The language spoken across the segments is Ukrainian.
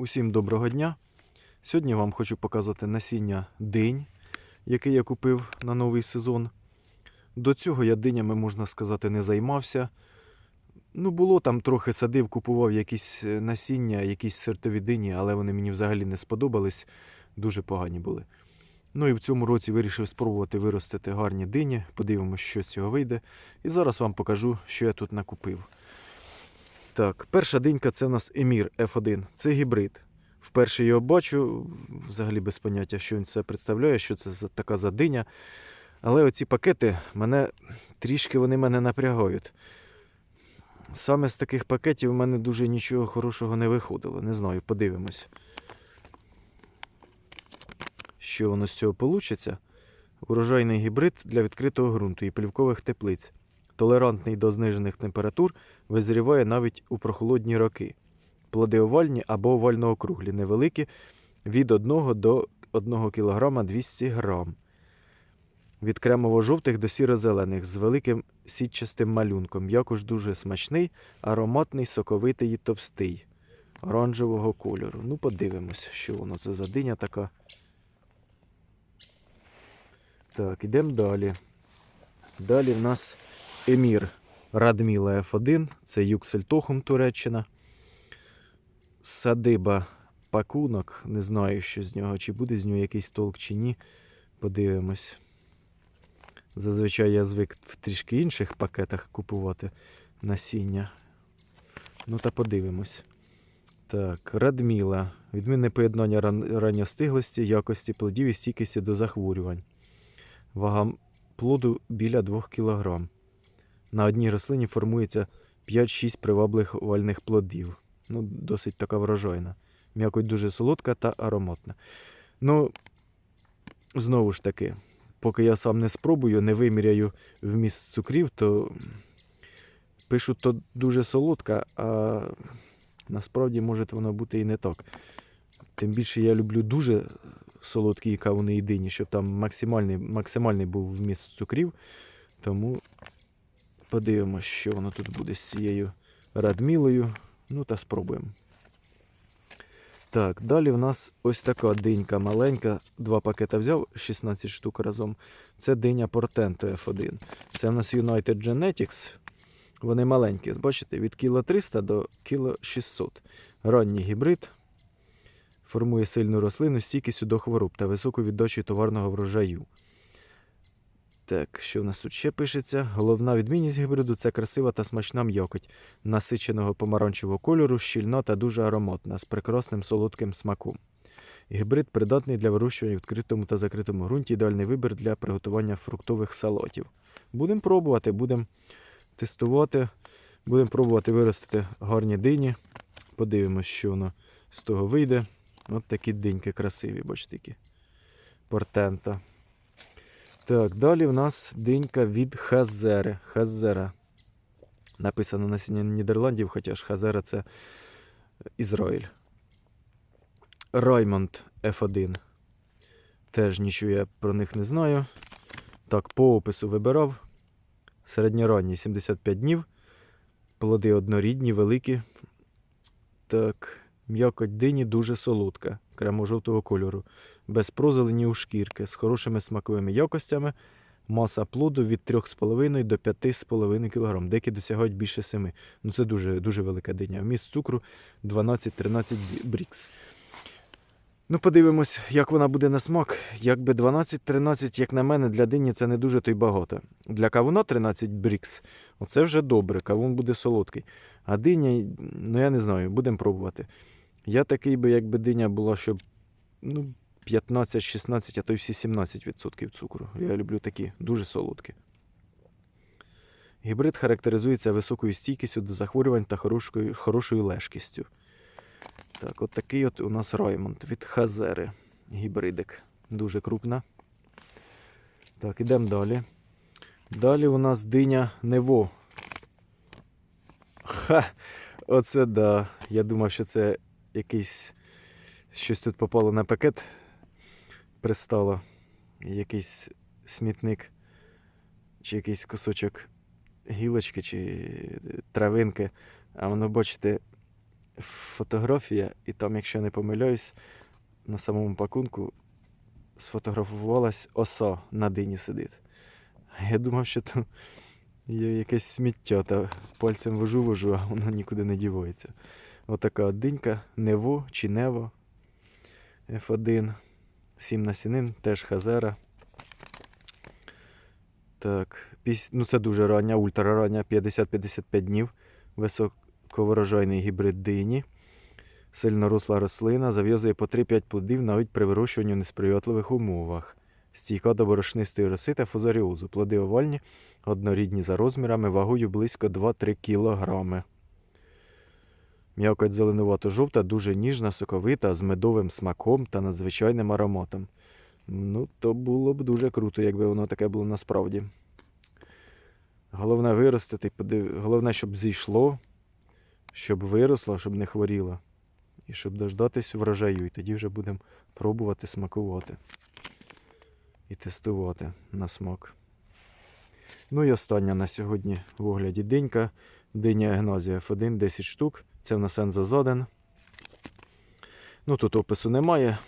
Усім доброго дня. Сьогодні вам хочу показати насіння динь, яке я купив на новий сезон. До цього я динями, можна сказати, не займався. Ну, було там трохи садив, купував якісь е, насіння, якісь сортові дині, але вони мені взагалі не сподобались, дуже погані були. Ну і в цьому році вирішив спробувати виростити гарні дині, подивимося, що з цього вийде. І зараз вам покажу, що я тут накупив. Так, перша динька це у нас Емір F1. Це гібрид. Вперше його бачу, взагалі без поняття, що він це представляє, що це за така за диня. Але оці пакети мене трішки вони мене напрягають. Саме з таких пакетів в мене дуже нічого хорошого не виходило. Не знаю, подивимось. Що воно з цього вийде. Урожайний гібрид для відкритого ґрунту і плівкових теплиць. Толерантний до знижених температур, визріває навіть у прохолодні роки. Плоди овальні або овально-округлі, невеликі, від 1 до 1 кг 200 г. Від кремово-жовтих до сіро-зелених з великим сітчастим малюнком. Якож дуже смачний, ароматний, соковитий і товстий, оранжевого кольору. Ну, подивимось, що воно це за диня така. Так, ідемо далі. Далі в нас Емір Радміла F1, це Юксельтохум Туреччина. Садиба пакунок. Не знаю, що з нього, чи буде з нього якийсь толк, чи ні. Подивимось. Зазвичай я звик в трішки інших пакетах купувати насіння. Ну та подивимось. Так, Радміла. Відмінне поєднання ран- ранньостиглості, якості плодів і стійкості до захворювань. Вага плоду біля 2 кг. На одній рослині формується 5-6 привабливих овальних плодів. Ну, досить така врожайна. М'якоть дуже солодка та ароматна. Ну, знову ж таки, поки я сам не спробую, не виміряю вміст цукрів, то пишуть, то дуже солодка, а насправді може воно бути і не так. Тим більше я люблю дуже солодкі кавуни і дині, щоб там максимальний, максимальний був вміст цукрів. Тому подивимося, що воно тут буде з цією радмілою. Ну та спробуємо. Так, далі в нас ось така динька маленька. Два пакета взяв, 16 штук разом. Це диня Portento F1. Це в нас United Genetics. Вони маленькі. Бачите, від кіло 300 до кіло 600. Ранній гібрид. Формує сильну рослину стійкістю до хвороб та високу віддачу товарного врожаю. Так, що в нас тут ще пишеться? Головна відмінність гібриду це красива та смачна м'якоть, насиченого помаранчевого кольору, щільна та дуже ароматна, з прекрасним солодким смаком. Гібрид придатний для вирощування в відкритому та закритому ґрунті, ідеальний вибір для приготування фруктових салатів. Будемо пробувати, будемо тестувати, будемо пробувати виростити гарні дині. Подивимось, що воно з того вийде. От такі диньки красиві, бачите, які. Портента. Так, далі в нас динька від Хазери. Хазера. Написано насіння Нідерландів, хоча ж Хазера це Ізраїль. Раймонд F1. Теж нічого я про них не знаю. Так, по опису вибирав. Середньоранній 75 днів. Плоди однорідні, великі. Так, м'якоть дині дуже солодка, кремо-жовтого кольору, без прозелені у шкірки, з хорошими смаковими якостями. Маса плоду від 3,5 до 5,5 кг, деякі досягають більше 7. Ну це дуже, дуже велика диня. Вміст цукру 12-13 брікс. Ну, подивимось, як вона буде на смак. Якби 12-13, як на мене, для дині це не дуже то й багато. Для кавуна 13 брікс. Оце вже добре, кавун буде солодкий. А диня, ну я не знаю, будемо пробувати. Я такий би, якби диня була, щоб ну, 15-16, а то й всі 17% цукру. Я люблю такі, дуже солодкі. Гібрид характеризується високою стійкістю до захворювань та хорошою, хорошою лежкістю. Так, от такий от у нас Раймонд від Хазери. Гібридик. Дуже крупна. Так, ідемо далі. Далі у нас диня Нево. Ха! Оце да. Я думав, що це якийсь щось тут попало на пакет. Пристало. Якийсь смітник, чи якийсь кусочок гілочки, чи травинки. А воно, бачите, фотографія, і там, якщо я не помиляюсь, на самому пакунку сфотографувалась оса на дині сидить. Я думав, що там є якесь сміття, та пальцем вожу вожу, а воно нікуди не дівається. Отака от динька, Нево чи Нево F1. 7 насінин, теж хазера. Так, ну це дуже рання, ультрарання, 50-55 днів. Високоврожайний гібрид дині. Сильно росла рослина, зав'язує по 3-5 плодів навіть при вирощуванні в несприятливих умовах. Стійка до борошнистої роси та фузаріозу. Плоди овальні, однорідні за розмірами, вагою близько 2-3 кг. М'якоть зеленувато-жовта, дуже ніжна, соковита, з медовим смаком та надзвичайним ароматом. Ну, то було б дуже круто, якби воно таке було насправді. Головне виростити, подив... головне, щоб зійшло, щоб виросло, щоб не хворіло. І щоб дождатись врожаю. І тоді вже будемо пробувати смакувати. І тестувати на смак. Ну і остання на сьогодні в огляді динька. Диня Егназія F1, 10 штук. Це в нас Ензазаден. Ну тут опису немає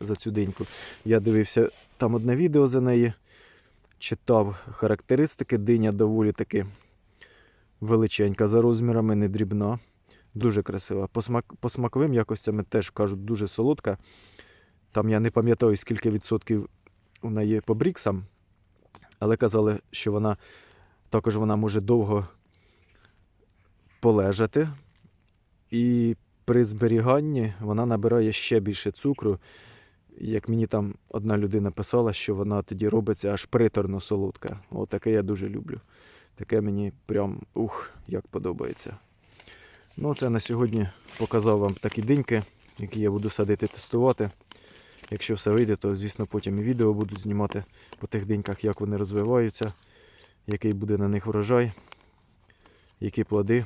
за цю диньку. Я дивився там одне відео за неї. Читав характеристики. Диня доволі таки величенька за розмірами, не дрібна. Дуже красива. По, смак... по смаковим якостями теж кажуть, дуже солодка. Там я не пам'ятаю, скільки відсотків у неї по бріксам, але казали, що вона також вона може довго полежати. І при зберіганні вона набирає ще більше цукру. Як мені там одна людина писала, що вона тоді робиться аж приторно солодка. О, таке я дуже люблю. Таке мені прям ух, як подобається. Ну, це на сьогодні показав вам такі диньки, які я буду садити тестувати. Якщо все вийде, то звісно потім і відео буду знімати по тих диньках, як вони розвиваються, який буде на них врожай, які плоди.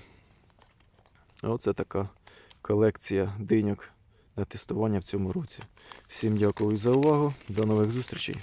Оце така колекція диньок на тестування в цьому році. Всім дякую за увагу. До нових зустрічей.